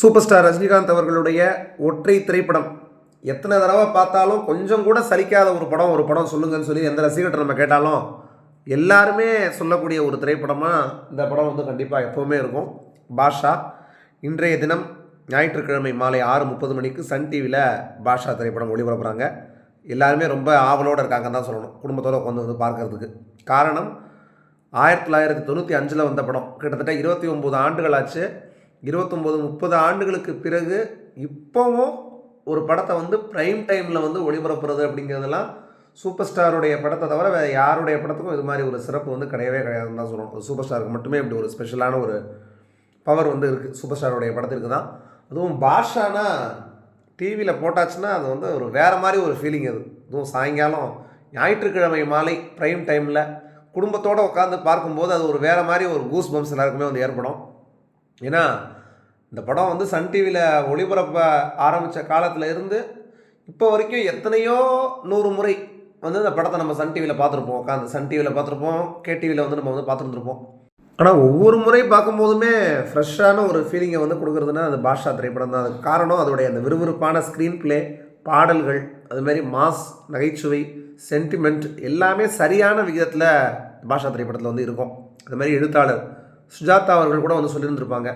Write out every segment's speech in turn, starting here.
Super star Rajinikanth அவர்களுடைய ஒற்றை திரைப்படம். எத்தனை தடவை பார்த்தாலும் கொஞ்சம் கூட சலிக்காத ஒரு படம் ஒரு படம் சொல்லுங்கன்னு சொல்லி எந்த ரசிகர்கிட்ட நம்ம கேட்டாலும் எல்லாருமே சொல்லக்கூடிய ஒரு திரைப்படமாக இந்த படம் வந்து கண்டிப்பாக எப்போவுமே இருக்கும். பாஷா இன்றைய தினம் ஞாயிற்றுக்கிழமை மாலை ஆறு முப்பது மணிக்கு சன் டிவியில் பாஷா திரைப்படம் ஒளிபரப்புகிறாங்க எல்லாருமே ரொம்ப ஆவலோடு இருக்காங்கன்னு தான் சொல்லணும் குடும்பத்தோடு உட்காந்து வந்து பார்க்கறதுக்கு. காரணம் ஆயிரத்தி தொள்ளாயிரத்தி தொண்ணூற்றி அஞ்சில் வந்த படம். கிட்டத்தட்ட இருபத்தி ஒம்பது ஆண்டுகள் ஆச்சு. இருபத்தொம்போது முப்பது ஆண்டுகளுக்கு பிறகு இப்போவும் ஒரு படத்தை வந்து ப்ரைம் டைமில் வந்து ஒளிபரப்புறது அப்படிங்கிறதெல்லாம் சூப்பர் ஸ்டாருடைய படத்தை தவிர வேறு யாருடைய படத்துக்கும் இது மாதிரி ஒரு சிறப்பு வந்து கிடையவே கிடையாதுன்னு தான் சொல்லணும். ஒரு சூப்பர் ஸ்டாருக்கு மட்டுமே இப்படி ஒரு ஸ்பெஷலான ஒரு பவர் வந்து இருக்குது சூப்பர் ஸ்டாருடைய படத்திற்கு தான். அதுவும் பாஷானா டிவியில் போட்டாச்சுன்னா அது வந்து ஒரு வேறு மாதிரி ஒரு ஃபீலிங் அது. அதுவும் சாயங்காலம் ஞாயிற்றுக்கிழமை மாலை ப்ரைம் டைமில் குடும்பத்தோடு உட்காந்து பார்க்கும்போது அது ஒரு வேறு மாதிரி ஒரு கூஸ் பம்ப்ஸ் எல்லாருக்குமே வந்து ஏற்படும். ஏன்னா இந்த படம் வந்து சன் டிவியில் ஒளிபரப்ப ஆரம்பித்த காலத்தில் இருந்து இப்போ வரைக்கும் எத்தனையோ நூறு முறை வந்து இந்த படத்தை நம்ம சன் டிவியில் பார்த்துருப்போம். உட்காந்து சன் டிவியில் பார்த்துருப்போம். கேடிவியில் வந்து நம்ம வந்து பார்த்துருந்துருப்போம். ஆனால் ஒவ்வொரு முறை பார்க்கும்போதுமே ஃப்ரெஷ்ஷான ஒரு ஃபீலிங்கை வந்து கொடுக்குறதுனா அது பாஷா திரைப்படம் தான். அதுக்கு காரணம் அதோடைய அந்த விறுவிறுப்பான ஸ்க்ரீன் பிளே பாடல்கள் அதுமாரி மாஸ் நகைச்சுவை சென்டிமெண்ட் எல்லாமே சரியான விகிதத்தில் பாஷா திரைப்படத்தில் வந்து இருக்கும். அது மாதிரி எழுத்தாளர் சுஜாதா அவர்கள் கூட வந்து சொல்லியிருந்திருப்பாங்க.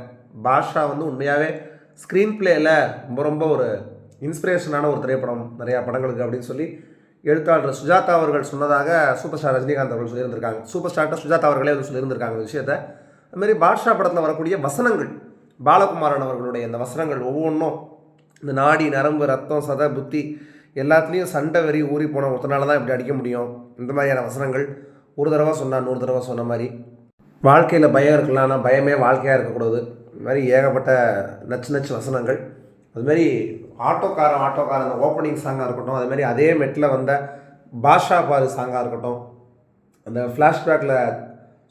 பாஷா வந்து உண்மையாகவே ஸ்க்ரீன் பிளேயில் ரொம்ப ரொம்ப ஒரு இன்ஸ்பிரேஷனான ஒரு திரைப்படம் நிறையா படங்களுக்கு அப்படின்னு சொல்லி எழுத்தாளர் சுஜாதா அவர்கள் சொன்னதாக சூப்பர் ஸ்டார் ரஜினிகாந்த் அவர்கள் சொல்லியிருந்திருக்காங்க. சூப்பர் ஸ்டார்ட்ட சுஜாதா அவர்களே வந்து சொல்லியிருந்திருக்காங்க விஷயத்த. விஷயத்தை அதுமாரி பாட்ஷா படத்தில் வரக்கூடிய வசனங்கள் பாலகுமாரன் அவர்களுடைய இந்த வசனங்கள் ஒவ்வொன்றும் இந்த நாடி நரம்பு ரத்தம் சத புத்தி எல்லாத்துலேயும் சண்டை வெறி ஊறி போன ஒருத்தனால தான் இப்படி அடிக்க முடியும். இந்த மாதிரியான வசனங்கள் ஒரு தடவை சொன்னால் நூறு தடவை சொன்ன மாதிரி. வாழ்க்கையில் பயம் இருக்கலாம் ஆனால் பயமே வாழ்க்கையாக இருக்கக்கூடாது. இது மாதிரி ஏகப்பட்ட நச்சு நச்சு வசனங்கள். அதுமாரி ஆட்டோக்காரன் ஆட்டோக்காரன் அந்த ஓப்பனிங் சாங்காக இருக்கட்டும் அதுமாரி அதே மெட்டில் வந்த பாஷா பாரு சாங்காக இருக்கட்டும் அந்த ஃப்ளாஷ்பேக்கில்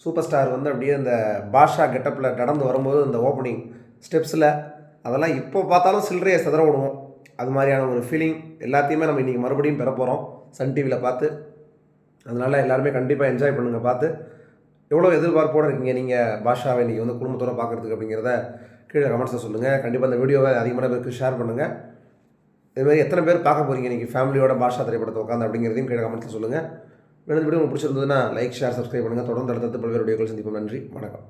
சூப்பர் ஸ்டார் வந்து அப்படியே அந்த பாஷா கெட்டப்பில் நடந்து வரும்போது அந்த ஓப்பனிங் ஸ்டெப்ஸில் அதெல்லாம் இப்போ பார்த்தாலும் சில்லறையை சிதற விடுவோம். அது மாதிரியான ஒரு ஃபீலிங் எல்லாத்தையுமே நம்ம இன்றைக்கி மறுபடியும் பெற போகிறோம் சன் டிவியில் பார்த்து அதனால் எல்லாருமே கண்டிப்பாக என்ஜாய் பண்ணுங்கள் பார்த்து எவ்வளோ எதிர்பார்ப்போடு இருக்கீங்க? நீங்கள் பாஷாவை இன்றைக்கி வந்து குடும்பத்தோடு பார்க்குறதுக்கு அப்படிங்கிறத கீழே கமெண்ட்ஸில் சொல்லுங்கள் கண்டிப்பாக அந்த வீடியோவை அதிகமான பேருக்கு ஷேர் பண்ணுங்கள் இதுமாதிரி எத்தனை பேர் பார்க்க போகிறீங்க இன்றைக்கி ஃபேமிலியோட பாஷா திரைப்படத்தை உட்காந்து அப்படிங்கிறதையும் கீழே கமெண்ட்ஸில் சொல்லுங்கள் வேணும் வீடியோ உங்களுக்கு பிடிச்சிருந்ததுன்னா லைக் ஷேர் சப்ஸ்கிரைப் பண்ணுங்கள் தொடர்ந்து அடுத்தடுத்து பல்வேறு வீடியோக்கள் சந்திப்போம். நன்றி. வணக்கம்.